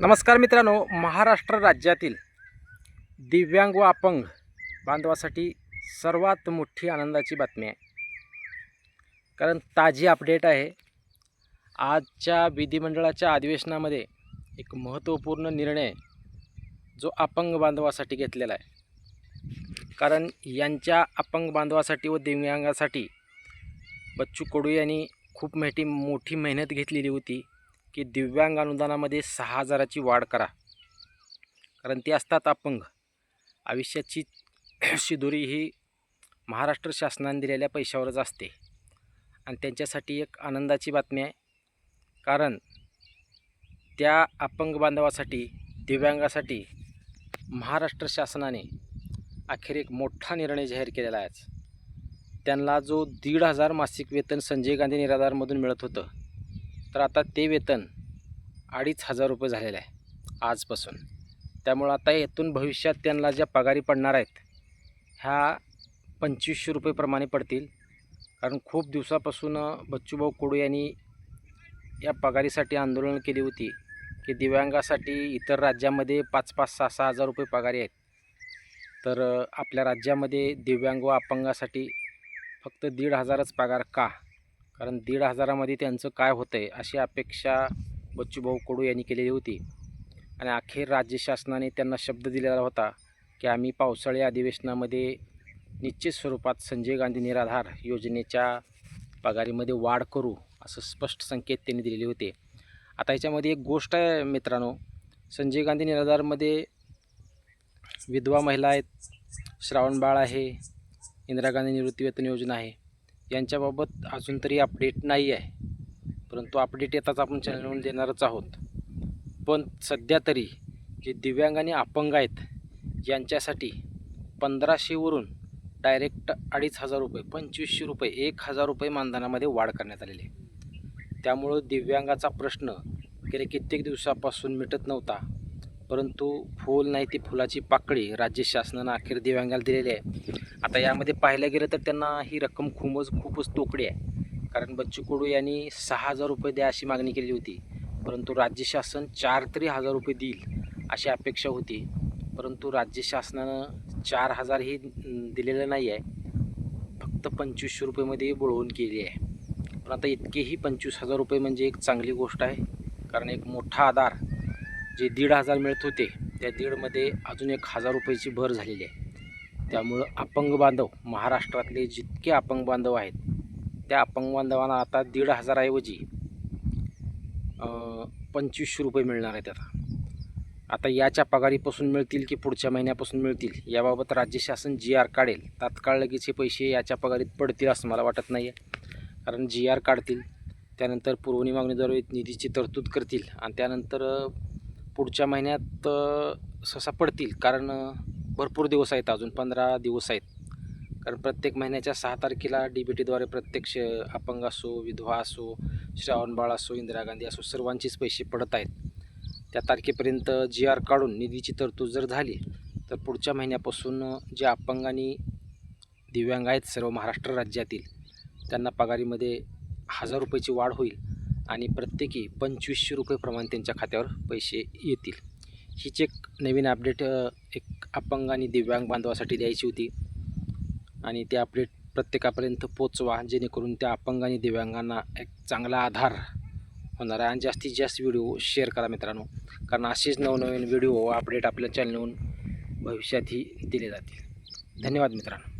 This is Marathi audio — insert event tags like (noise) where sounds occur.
नमस्कार मित्रांनो महाराष्ट्र राज्यातील दिव्यांग व अपंग बांधवासाठी सर्वात मोठी आनंदाची बातमी आहे. कारण ताजी अपडेट आहे. आजच्या विधिमंडळाच्या अधिवेशनामध्ये एक महत्त्वपूर्ण निर्णय जो अपंग बांधवासाठी घेतलेला आहे. कारण यांच्या अपंग बांधवासाठी व दिव्यांगासाठी बच्चू कडू यांनी खूप मेठी मोठी मेहनत घेतलेली होती. की दिव्यांग अनुदानामध्ये सहा हजाराची वाढ करा. कारण ते असतात अपंग. आयुष्याची (clears throat) शिदुरी ही महाराष्ट्र शासनाने दिलेल्या पैशावरच असते. आणि त्यांच्यासाठी एक आनंदाची बातमी आहे. कारण त्या अपंग बांधवासाठी दिव्यांगासाठी महाराष्ट्र शासनाने अखेर एक मोठा निर्णय जाहीर केलेला आहे त्यांना जो दीड हजार मासिक वेतन संजय गांधी निराधारमधून मिळत होतं तर आता ते वेतन अडीच हजार रुपये झालेलं आहे आजपासून. त्यामुळं आता येथून भविष्यात त्यांना ज्या पगारी पडणार आहेत ह्या पंचवीसशे रुपयेप्रमाणे पडतील. कारण खूप दिवसापासून बच्चूभाऊ कोडू यांनी या पगारीसाठी आंदोलन केली होती की दिव्यांगासाठी इतर राज्यामध्ये पाच पाच सहा सहा हजार रुपये पगारी आहेत. तर आपल्या राज्यामध्ये दिव्यांग व अपंगासाठी फक्त दीड हजारच पगार का? कारण दीड हजारामध्ये त्यांचं काय होतं आहे अशी अपेक्षा बच्चूभाऊ कडू यांनी केलेली होती. आणि अखेर राज्य शासनाने त्यांना शब्द दिलेला होता की आम्ही पावसाळी अधिवेशनामध्ये निश्चित स्वरूपात संजय गांधी निराधार योजनेच्या पगारीमध्ये वाढ करू असं स्पष्ट संकेत त्यांनी दिलेले होते. आता याच्यामध्ये एक गोष्ट आहे मित्रांनो संजय गांधी निराधारमध्ये विधवा महिला आहेत श्रावण बाळ आहे इंदिरा गांधी निवृत्तीवेतन योजना आहे. यांच्याबाबत अजून तरी अपडेट नाही आहे. परंतु अपडेट येताच आपण चॅनलवर देणारच आहोत. पण सध्या तरी जे दिव्यांग आणि अपंग आहेत यांच्यासाठी पंधराशेवरून डायरेक्ट अडीच हजार रुपये पंचवीसशे रुपये एक हजार रुपये मानधनामध्ये वाढ करण्यात आलेली आहे. त्यामुळं दिव्यांगाचा प्रश्न गेले कित्येक दिवसापासून मिटत नव्हता. परंतु फूल नाही ती फुलाची पाकळी राज्य शासनानं अखेर दिव्यांगाला दिलेली आहे. आता यामध्ये पाहायला गेलं तर त्यांना ही रक्कम खूपच खूपच तोकडी आहे. कारण बच्चू कडू यांनी सहा हजार रुपये द्या अशी मागणी केली होती. परंतु राज्य शासन चार तरी हजार रुपये देईल अशी अपेक्षा होती. परंतु राज्य शासनानं चार हजारही दिलेलं नाही आहे फक्त पंचवीसशे रुपयेमध्ये बुळवून केली आहे. पण आता इतकेही पंचवीस हजार रुपये म्हणजे एक चांगली गोष्ट आहे. कारण एक मोठा आधार जे दीड हजार मिळत होते त्या दीडमध्ये अजून एक हजार रुपयाची भर झालेली आहे. त्यामुळं अपंग बांधव महाराष्ट्रातले जितके अपंग बांधव आहेत त्या अपंग बांधवांना आता दीड हजाराऐवजी पंचवीसशे रुपये मिळणार आहेत आता. आता याच्या पगारीपासून मिळतील की पुढच्या महिन्यापासून मिळतील याबाबत राज्य शासन जी आर काढेल तात्काळ लगेच हे पैसे याच्या पगारीत पडतील असं मला वाटत नाही आहे कारण जी आर काढतील त्यानंतर पुरवणी मागणीद्वारे निधीची तरतूद करतील आणि त्यानंतर पुढच्या महिन्यात सहसा पडतील. कारण भरपूर दिवस आहेत अजून पंधरा दिवस आहेत. कारण प्रत्येक महिन्याच्या सहा तारखेला डी बी टीद्वारे प्रत्यक्ष अपंग असो विधवा असो श्रावणबाळ असो इंदिरा गांधी असो सर्वांचेच पैसे पडत आहेत. त्या तारखेपर्यंत जी आर काढून निधीची तरतूद जर झाली तर पुढच्या महिन्यापासून जे अपंग आणि दिव्यांग आहेत सर्व महाराष्ट्र राज्यातील त्यांना पगारीमध्ये हजार रुपयाची वाढ होईल. आणि प्रत्येकी पंचवीसशे रुपयेप्रमाणे त्यांच्या खात्यावर पैसे येतील. हीच एक नवीन अपडेट एक अपंग आणि दिव्यांग बांधवासाठी द्यायची होती. आणि ते अपडेट प्रत्येकापर्यंत पोचवा जेणेकरून त्या अपंग आणि दिव्यांगांना एक चांगला आधार होणार आहे. आणि जास्तीत जास्त व्हिडिओ शेअर करा मित्रांनो. कारण असेच नवनवीन व्हिडिओ अपडेट आपल्या चॅनलवरून भविष्यातही दिले जातील. धन्यवाद मित्रांनो.